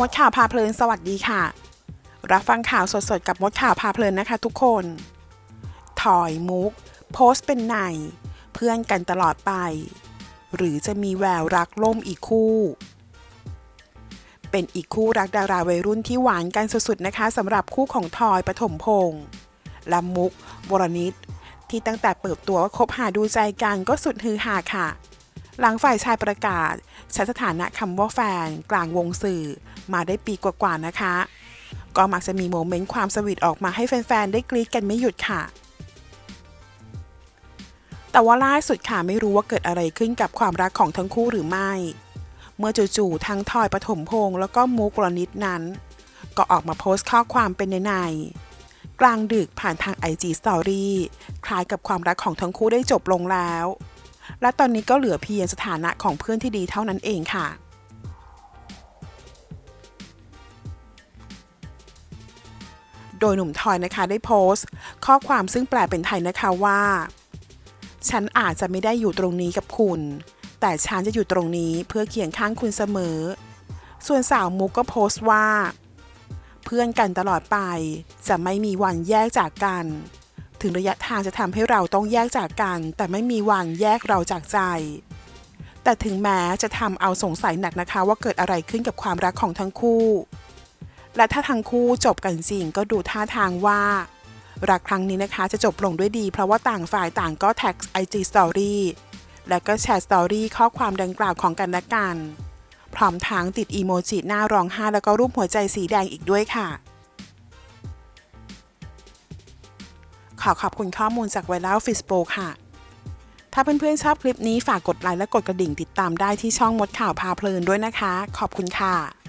มดข่าวพาเพลินสวัสดีค่ะ รับฟังข่าวสดๆ กับมดข่าวพาเพลินนะคะทุกคน ถอยมุก โพสต์เป็นในเพื่อนกันตลอดไป หรือจะมีแววรักล่มอีกคู่ เป็นอีกคู่รักดาราวัยรุ่นที่หวานกันสุดๆนะคะสำหรับคู่ของทอยปฐมพงษ์และมุกวรนิตที่ตั้งแต่เปิดตัวว่าคบหาดูใจกันก็สุดฮือฮาค่ะ หลังฝ่ายชายประกาศ ใช้สถานะคำว่าแฟนกลางวงสื่อ มาได้ปีกว่าๆนะคะ ก็มักจะมีโมเมนต์ความสวีทออกมาให้แฟนๆ ได้กรี๊ดกันไม่หยุดค่ะ แต่ว่าล่าสุดค่ะไม่รู้ว่าเกิดอะไรขึ้นกับความรักของทั้งคู่หรือไม่ เมื่อจู่ๆทั้งทอยปฐมพงษ์แล้วก็มุกรณิตนั้น ก็ออกมาโพสต์ข้อความเป็นในๆกลางดึกผ่านทาง IG Story คล้ายกับความรักของทั้งคู่ได้จบลงแล้ว และตอนนี้ก็เหลือเพียงสถานะของเพื่อนที่ดีเท่านั้นเองค่ะโดยหนุ่มทอยนะคะได้โพสต์ ข้อความซึ่งแปลเป็นไทยนะคะว่า ฉันอาจจะไม่ได้อยู่ตรงนี้กับคุณ แต่ฉันจะอยู่ตรงนี้เพื่อเคียงข้างคุณเสมอ ส่วนสาวมุกก็โพสต์ว่า เพื่อนกันตลอดไปจะไม่มีวันแยกจากกัน ถึงระยะทางจะทำให้เราต้องแยกจากกัน แต่ไม่มีวันแยกเราจากใจ แต่ถึงแม้จะทำเอาสงสัยหนักนะคะ ว่าเกิดอะไรขึ้นกับความรักของทั้งคู่ และถ้าทั้งคู่จบกันจริงก็ดูท่าทางว่า รักครั้งนี้นะคะจะจบลงด้วยดี เพราะว่าต่างฝ่ายต่างก็แท็ก IG Story และก็แชร์สตอรี่ข้อความดังกล่าวของกันและกัน พร้อมทั้งติดอีโมจิหน้าร้องไห้แล้วก็รูปหัวใจสีแดงอีกด้วยค่ะ ขอขอบคุณข้อมูลจากไวรัลฟิสโปค่ะ ถ้าเพื่อนๆชอบคลิปนี้ฝากกดไลค์และกดกระดิ่งติดตามได้ที่ช่องมดข่าวพาเพลินด้วยนะคะ ขอบคุณค่ะ